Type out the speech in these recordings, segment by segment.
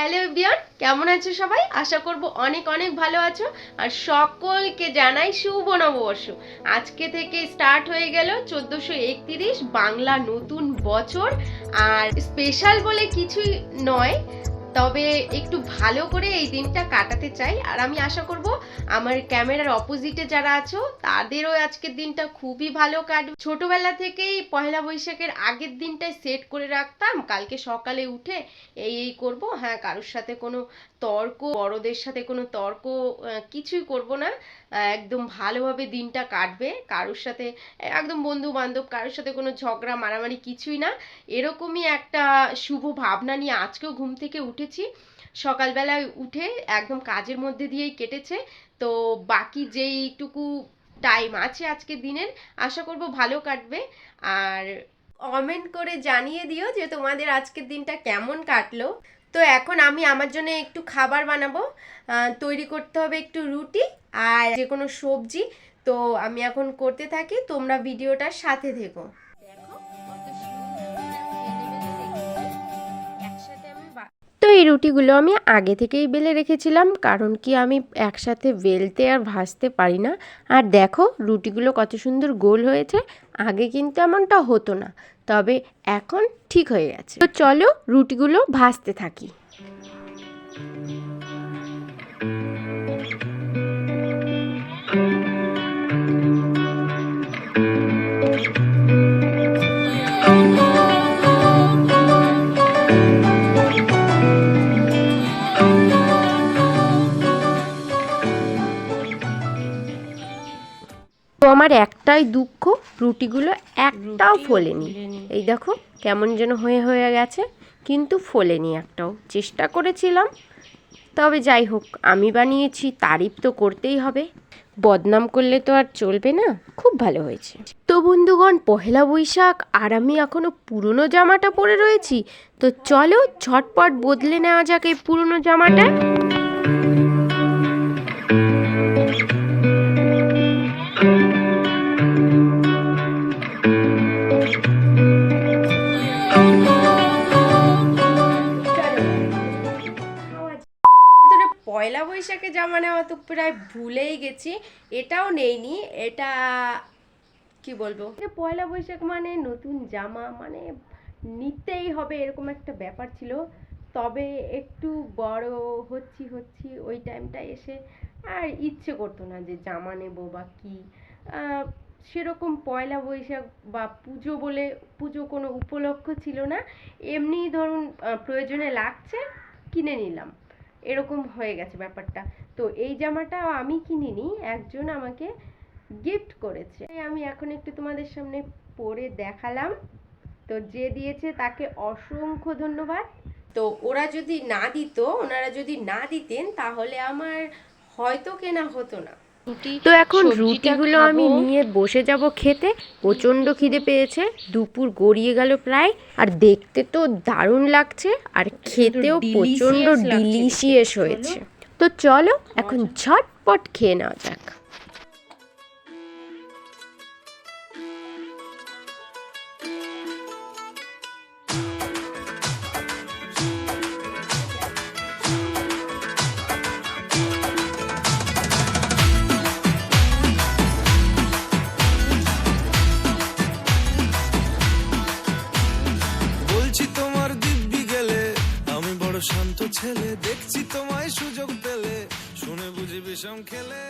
Hello বিয়ান কেমন আছো সবাই? আশা করব অনেক অনেক ভালো আছো আর সকলকে জানাই শুভ নববর্ষ। আজকে থেকে স্টার্ট হয়ে গেল চোদ্দোশো একত্রিশ বাংলা নতুন বছর। আর স্পেশাল বলে কিছুই নয় তবে একটু ভালো করে এই দিনটা কাটাতে চাই। আর আমি আশা করব আমার ক্যামেরার অপোজিটে যারা আছো, তাদেরও আজকের দিনটা খুবই ভালো কাটবে। ছোটবেলা থেকেই পয়লা বৈশাখের আগের দিনটাই সেট করে রাখতাম। কালকে সকালে উঠে এই এই করব। হ্যাঁ কারোর সাথে কোনো তর্ক, বড়দের সাথে কোনো তর্ক কিছুই করব না। একদম ভালোভাবে দিনটা কাটবে। কারোর সাথে, একদম বন্ধু বান্ধব কারোর সাথে কোনো ঝগড়া, মারামারি কিছুই না। এরকমই একটা শুভ ভাবনা নিয়ে আজকেও ঘুম থেকে উঠেছি। সকালবেলায় উঠে একদম কাজের মধ্যে দিয়েই কেটেছে। তো বাকি যেইটুকু টাইম আছে আজকের দিনের, আশা করব ভালো কাটবে। আর কমেন্ট করে জানিয়ে দিও যে তোমাদের আজকের দিনটা কেমন কাটলো। তো এখন আমি আমার জন্য একটু খাবার বানাবো। তৈরি করতে হবে একটু রুটি আর যে কোনো সবজি। তো আমি এখন করতে থাকি, তোমরা ভিডিওটার সাথে থেকো। এই রুটিগুলো আমি আগে থেকেই বেলে রেখেছিলাম, কারণ কি আমি একসাথে বেলতে আর ভাজতে পারি না। আর দেখো, রুটিগুলো কত সুন্দর গোল হয়েছে, আগে কিন্তু এমনটা হতো না, তবে এখন ঠিক হয়ে গেছে। তো চলো রুটিগুলো ভাজতে থাকি। একটাই দুঃখ রুটিগুলো একটাও ফোলেনি। এই দেখো কেমন যেন হয়ে হয়ে গেছে কিন্তু ফোলেনি একটাও। চেষ্টা করেছিলাম তবে যাই হোক আমি বানিয়েছি তারিফ তো করতেই হবে। বদনাম করলে তো আর চলবে না খুব ভালো হয়েছে। তো বন্ধুগণ পহেলা বৈশাখ আর আমি এখনও পুরনো জামাটা পরে রয়েছি তো চলো ঝটপট বদলে নেওয়া যাক এই পুরনো জামাটা। বৈশাখে জামা নেওয়া তো প্রায় ভুলেই গেছি, এটাও নেইনি, এটা কি বলব? পয়লা বৈশাখ মানে নতুন জামা মানে নিতেই হবে এরকম একটা ব্যাপার ছিল, তবে একটু বড় হচ্ছি হচ্ছি ওই টাইমটা এসে আর ইচ্ছে করতো না যে জামা নেব বা কি। সেরকম পয়লা বৈশাখ বা পুজো বলে পুজো কোনো উপলক্ষ ছিল না, এমনি ধরুন প্রয়োজনে লাগছে, কিনে নিলাম। এরকম হয়ে গেছে ব্যাপারটা। তো এই জামাটা আমি কিনিনি, একজন আমাকে গিফট করেছে। আমি এখন একটু তোমাদের সামনে পরে দেখালাম। তো যে দিয়েছে তাকে অসংখ্য ধন্যবাদ। তো ওরা যদি না দিত, ওনারা যদি না দিতেন, তাহলে আমার হয়তো কেনা হতো না। তো এখন রুটিগুলো আমি নিয়ে বসে যাব খেতে। প্রচণ্ড খিদে পেয়েছে দুপুর গড়িয়ে গেল প্রায়। আর দেখতে তো দারুণ লাগছে আর খেতেও প্রচণ্ড ডিলিশিয়াস হয়েছে। তো চলো এখন ঝটপট খেয়ে নেওয়া যাক। শান্ত ছেলে দেখছি তোমায় সুযোগ পেলে। শুনে বুঝি বিষম খেলে।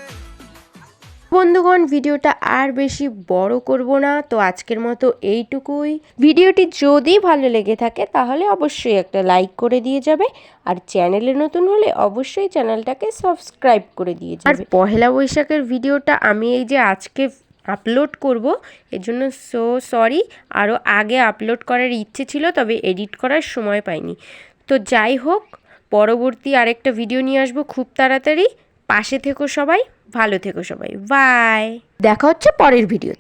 বন্ধুগণ ভিডিওটা আর বেশি বড় করব না তো আজকের মতো এইটুকুই। ভিডিওটি যদি ভালো লেগে থাকে তাহলে অবশ্যই একটা লাইক করে দিয়ে যাবে আর চ্যানেলে নতুন হলে অবশ্যই চ্যানেলটাকে সাবস্ক্রাইব করে দিয়ে যাবে। আর পহেলা বৈশাখের ভিডিওটা আমি এই যে আজকে আপলোড করব এর জন্য সো সরি আরও আগে আপলোড করার ইচ্ছে ছিল তবে এডিট করার সময় পাইনি। তো যাই হোক, পরবর্তী আরেকটা ভিডিও নিয়ে আসব খুব তাড়াতাড়ি। পাশে থেকো সবাই, ভালো থেকো সবাই। বাই দেখা হচ্ছে পরের ভিডিও